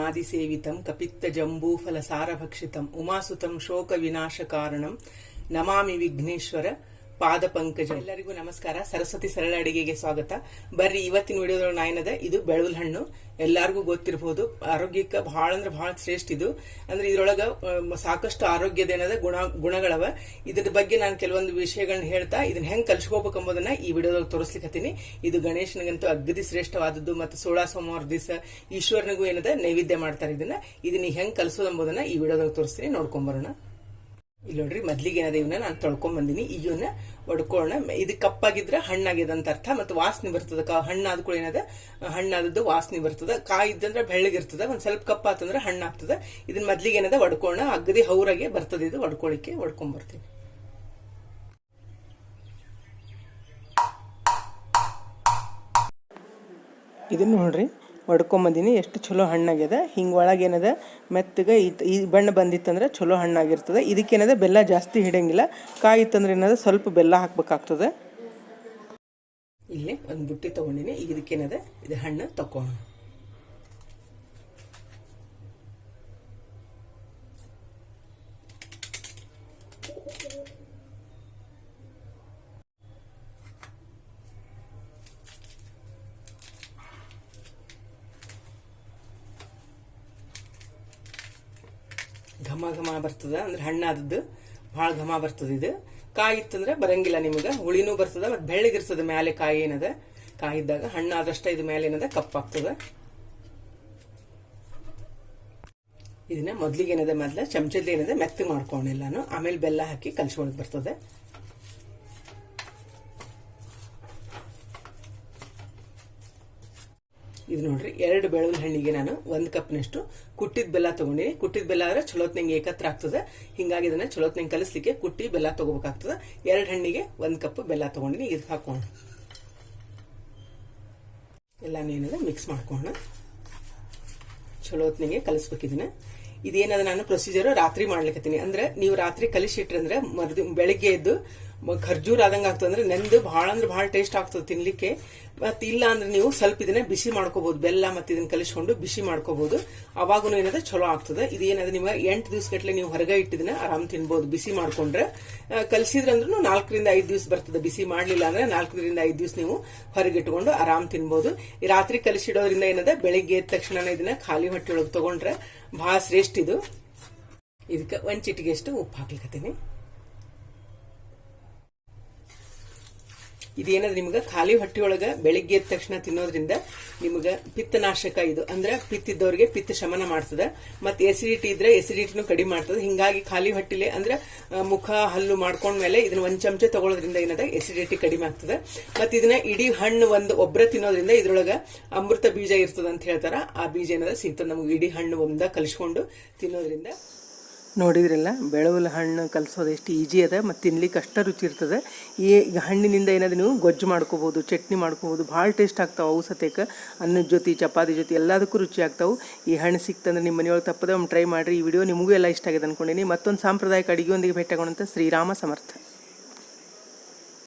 నాదిసేవితం కపిత్తజంబూఫల సారభక్షితం ఉమాసుతం శోక వినాశకారణం నమామి విఘ్నేశ్వర ಪಾದ ಪಂಕಜ. ಎಲ್ಲರಿಗೂ ನಮಸ್ಕಾರ. ಸರಸ್ವತಿ ಸರಳ ಅಡಿಗೆಗೆ ಸ್ವಾಗತ. ಬರ್ರಿ, ಇವತ್ತಿನ ವಿಡಿಯೋದೊಳಗೆ ನಾಯನದ ಇದು ಬೆಳವಲ್ ಹಣ್ಣು. ಎಲ್ಲಾರ್ಗು ಗೊತ್ತಿರಬಹುದು ಆರೋಗ್ಯಕ್ಕೆ ಬಹಳ ಅಂದ್ರೆ ಬಹಳ ಶ್ರೇಷ್ಠ ಇದು. ಅಂದ್ರೆ ಇದ್ರೊಳಗ ಸಾಕಷ್ಟು ಆರೋಗ್ಯದ ಏನದ? ಗುಣ, ಗುಣಗಳವ. ಇದ್ರ ಬಗ್ಗೆ ನಾನು ಕೆಲವೊಂದು ವಿಷಯಗಳನ್ನ ಹೇಳ್ತಾ, ಇದನ್ನ ಹೆಂಗ್ ಕಲ್ಸ್ಕೋಬೇಕು ಈ ವಿಡಿಯೋದೊಳಗೆ ತೋರಿಸ್ಲಿಕ್ಕತ್ತೀನಿ ಇದು ಗಣೇಶನಿಗಂತೂ ಅಗ್ದಿ ಶ್ರೇಷ್ಠವಾದದ್ದು ಮತ್ತು ಸೋಳಾ ಸೋಮವಾರ ದಿವಸ ಈಶ್ವರನಿಗೂ ಏನದ? ನೈವೇದ್ಯ ಮಾಡ್ತಾರೆ ಇದನ್ನ. ಇದನ್ನ ಹೆಂಗ್ ಕಲ್ಸೋದು ಎಂಬುದನ್ನ ಈ ವಿಡಿಯೋದೊಳಗೆ ತೋರಿಸ್ತೀನಿ. ನೋಡ್ಕೊಂಬರೋಣ ಇಲ್ಲಿ ನೋಡ್ರಿ, ಮೊದ್ಲಿಗೆ ಏನದ ಇವನ್ನ ನಾನು ತೊಳ್ಕೊಂಡ್ ಬಂದಿನಿ. ಈಗ ಇವನ್ನ ಒಡ್ಕೊಳ್ಳೋಣ. ಇದು ಕಪ್ಪಾಗಿದ್ರೆ ಹಣ್ಣಾಗಿದೆ ಅಂತ ಅರ್ಥ. ಮತ್ತು ವಾಸನೆ ಬರ್ತದ. ಕ- ಹಣ್ಣಾದ ಕೂಡ ಏನದ? ಹಣ್ಣಾದದ್ದು ವಾಸನೆ ಬರ್ತದ. ಕಾಯಿ ಇದ್ದಂದ್ರೆ ಬೆಳ್ಳಗಿರ್ತದ ಒಂದ್ ಸ್ವಲ್ಪ ಕಪ್ಪ ಆತಂದ್ರೆ ಹಣ್ಣಾಗ್ತದ ಇದನ್ನ ಮೊದ್ಲಿಗೆ ಏನದ? ಒಡ್ಕೊಳ್ಳೋಣ. ಅಗದಿ ಹೌರಾಗೆ ಬರ್ತದೆ ಇದು. ಒಡ್ಕೊಳ್ಳಿಕ್ಕೆ ಒಡ್ಕೊಂಬರ್ತೀನಿ ಇದನ್ನ ನೋಡ್ರಿ. ಒಡ್ಕೊಂಬಂದಿನಿ ಎಷ್ಟು ಚಲೋ ಹಣ್ಣಾಗ್ಯದ. ಹಿಂಗೆ ಒಳಗೇನದ, ಮೆತ್ತಗೆ ಈ- ಬಣ್ಣ ಬಂದಿತ್ತಂದ್ರೆ ಚಲೋ ಹಣ್ಣಾಗಿರ್ತದೆ. ಇದಕ್ಕೇನದ, ಬೆಲ್ಲ ಜಾಸ್ತಿ ಹಿಡಂಗಿಲ್ಲ. ಕಾಯಿ ಇತ್ತಂದ್ರೆ ಏನದ, ಸ್ವಲ್ಪ ಬೆಲ್ಲ ಹಾಕ್ಬೇಕಾಗ್ತದೆ. ಇಲ್ಲಿ ಒಂದು ಬುಟ್ಟಿ ತೊಗೊಂಡಿನಿ. ಈಗ ಇದಕ್ಕೇನದ, ಇದು ಹಣ್ಣು ತಕೊಳ್ಳೋಣ ಘಮ ಘಮ ಬರ್ತದ ಅಂದ್ರೆ ಹಣ್ಣಾದದ್ದು ಭಾಳ ಘಮ ಬರ್ತದ ಇದು. ಕಾಯಿ ಇತ್ತಂದ್ರೆ ಬರಂಗಿಲ್ಲ ನಿಮಗೆ. ಹುಳಿನೂ ಬರ್ತದ, ಮತ್ತೆ ಬೆಳ್ಳಗಿರ್ತದ ಮ್ಯಾಲೆ ಕಾಯಿ ಏನದ? ಕಾಯಿ ಇದ್ದಾಗ ಹಣ್ಣಾದಷ್ಟ ಇದು ಮೇಲೆ ಏನದ? ಕಪ್ಪಾಗ್ತದ ಇದನ್ನ ಮೊದ್ಲಿಗೆ ಏನದ? ಮೊದ್ಲ ಚಮಚದ ಏನದ? ಮೆತ್ತಗೆ ಮಾಡ್ಕೊಂಡಿಲ್ಲಾನು ಆಮೇಲೆ ಬೆಲ್ಲ ಹಾಕಿ ಕಲ್ಸ್ಕೊಳಕ್ ಬರ್ತದೆ. ಇದು ನೋಡ್ರಿ, ಎರಡು ಬೆಳವನ್ ಹಣ್ಣಿಗೆ ನಾನು ಒಂದ್ ಕಪ್ನಷ್ಟು ಕುಟ್ಟಿದ ಬೆಲ್ಲ ತಗೊಂಡಿನಿ. ಕುಟ್ಟಿದ ಬೆಲ್ಲ ಆದ್ರೆ ಚಲೋತ್ನಂಗೆ ಏಕತ್ರ ಆಗ್ತದೆ. ಹಿಂಗಾಗಿ ಇದನ್ನ ಚಲೋತ್ನಂಗೆ ಕಲಿಸ್ಲಿಕ್ಕೆ ಕುಟ್ಟಿ ಬೆಲ್ಲ ತಗೋಬೇಕಾಗ್ತದೆ. ಎರಡು ಹಣ್ಣಿಗೆ ಒಂದ್ ಕಪ್ ಬೆಲ್ಲ ತಗೊಂಡಿನಿ. ಇದು ಹಾಕೋಣ. ಎಲ್ಲಾನು ಏನದ ಮಿಕ್ಸ್ ಮಾಡ್ಕೋಣ. ಚಲೋತ್ನಿಗೆ ಕಲಿಸ್ಬೇಕು ಇದನ್ನ. ಇದೇನದ ನಾನು ಪ್ರೊಸೀಜರ್ ರಾತ್ರಿ ಮಾಡ್ಲಿಕತ್ತೀನಿ. ಅಂದ್ರೆ ನೀವು ರಾತ್ರಿ ಕಲಿಸಿಟ್ರಂದ್ರೆ ಮರದ ಬೆಳಿಗ್ಗೆ ಎದ್ದು ಖರ್ಜೂರ ಆದಂಗ ಆಗ್ತದೆ ಅಂದ್ರೆ ನೆಂದು ಬಹಳ ಅಂದ್ರೆ ಬಹಳ ಟೇಸ್ಟ್ ಆಗ್ತದೆ ತಿನ್ಲಿಕ್ಕೆ. ಮತ್ತೆ ಇಲ್ಲ ಅಂದ್ರೆ ನೀವು ಸ್ವಲ್ಪ ಇದನ್ನ ಬಿಸಿ ಮಾಡ್ಕೋಬಹುದು ಬೆಲ್ಲ ಮತ್ತೆ ಇದನ್ನ ಕಲಿಸ್ಕೊಂಡು ಬಿಸಿ ಮಾಡ್ಕೋಬಹುದು ಅವಾಗೂ ಏನದ ಚಲೋ ಆಗ್ತದೆ. ಇದೇನದ ನಿಮ್ಗೆ ಎಂಟು ದಿವಸ ಗಟ್ಲೆ ನೀವು ಹೊರಗೆ ಇಟ್ಟಿದನ್ನ ಆರಾಮ್ ತಿನ್ಬಹುದು ಬಿಸಿ ಮಾಡ್ಕೊಂಡ್ರೆ ಕಲಿಸಿದ್ರಂದ್ರೂ ನಾಲ್ಕರಿಂದ ಐದು ದಿವಸ ಬರ್ತದೆ. ಬಿಸಿ ಮಾಡ್ಲಿಲ್ಲ ಅಂದ್ರೆ ನಾಲ್ಕರಿಂದ ಐದು ದಿವಸ ನೀವು ಹೊರಗೆ ಇಟ್ಕೊಂಡು ಆರಾಮ್ ತಿನ್ಬಹುದು ಈ ರಾತ್ರಿ ಕಲಿಸಿಡೋದ್ರಿಂದ ಏನದ ಬೆಳಿಗ್ಗೆ ಎದ್ದ ತಕ್ಷಣ ಇದನ್ನ ಖಾಲಿ ಹೊಟ್ಟೆ ಒಳಗೆ ತಗೊಂಡ್ರೆ ಬಹಳ ಶ್ರೇಷ್ಠ ಇದು. ಇದಕ್ಕೆ ಒಂದ್ ಚಿಟಿಗೆ ಅಷ್ಟು ಉಪ್ಪು ಹಾಕ್ಲಿಕತ್ತೀನಿ. ಇದೇನಂದ್ರೆ ನಿಮ್ಗೆ ಖಾಲಿ ಹೊಟ್ಟೆಯೊಳಗ ಬೆಳಿಗ್ಗೆ ಎದ್ದ ತಕ್ಷಣ ತಿನ್ನೋದ್ರಿಂದ ನಿಮ್ಗೆ ಪಿತ್ತನಾಶಕ ಇದು. ಅಂದ್ರೆ ಪಿತ್ತಿದ್ದವ್ರಿಗೆ ಪಿತ್ತ ಶಮನ ಮಾಡ್ತದೆ. ಮತ್ತೆ ಎಸಿಡಿಟಿ ಇದ್ರೆ ಎಸಿಡಿಟಿನೂ ಕಡಿಮೆ ಮಾಡ್ತದೆ. ಹಿಂಗಾಗಿ ಖಾಲಿ ಹೊಟ್ಟಿಲೆ ಅಂದ್ರೆ ಮುಖ ಹಲ್ಲು ಮಾಡ್ಕೊಂಡ್ಮೇಲೆ ಇದನ್ನ ಒಂದ್ ಚಮಚ ತಗೊಳ್ಳೋದ್ರಿಂದ ಏನದ? ಎಸಿಡಿಟಿ ಕಡಿಮೆ ಆಗ್ತದೆ. ಮತ್ತೆ ಇದನ್ನ ಇಡೀ ಹಣ್ಣು ಒಂದು ಒಬ್ಬರ ತಿನ್ನೋದ್ರಿಂದ ಇದ್ರೊಳಗ ಅಮೃತ ಬೀಜ ಇರ್ತದ ಅಂತ ಹೇಳ್ತಾರ. ಆ ಬೀಜ ಏನದ? ಸಿಗ್ತದೆ ನಮಗೆ ಇಡೀ ಹಣ್ಣು ಒಂದ ಕಲಿಸ್ಕೊಂಡು ತಿನ್ನೋದ್ರಿಂದ ನೋಡಿದ್ರಲ್ಲ? ಬೆಳವಲ ಹಣ್ಣು ಕಲಿಸೋದು ಎಷ್ಟು ಈಜಿ ಅದ ಮತ್ತು ತಿನ್ಲಿಕ್ಕೆ ಅಷ್ಟ ರುಚಿ ಇರ್ತದೆ. ಈ ಹಣ್ಣಿನಿಂದ ಏನಾದ್ರು ನೀವು ಗೊಜ್ಜು ಮಾಡ್ಕೋಬೋದು, ಚಟ್ನಿ ಮಾಡ್ಕೋಬೋದು, ಭಾಳ ಟೇಸ್ಟ್ ಆಗ್ತಾವೆ ಅವು ಸತೇಕ ಅನ್ನದ ಜೊತೆ, ಚಪಾತಿ ಜೊತೆ ಎಲ್ಲದಕ್ಕೂ ರುಚಿ ಆಗ್ತಾವೆ. ಈ ಹಣ್ಣು ಸಿಕ್ತಂದ್ರೆ ನಿಮ್ಮ ಮನೆಯೊಳಗೆ ತಪ್ಪದೆ ಒಮ್ಮೆ ಟ್ರೈ ಮಾಡಿರಿ. ಈ ವಿಡಿಯೋ ನಿಮಗೂ ಎಲ್ಲ ಇಷ್ಟ ಆಗಿದೆ ಅನ್ಕೊಂಡೀನಿ. ಮತ್ತೊಂದು ಸಾಂಪ್ರದಾಯಿಕ ಅಡುಗೆಯೊಂದಿಗೆ ಭೇಟಿ ಭೇಟಿಯಾಗೋಣಂತ ಶ್ರೀರಾಮ ಸಮರ್ಥ.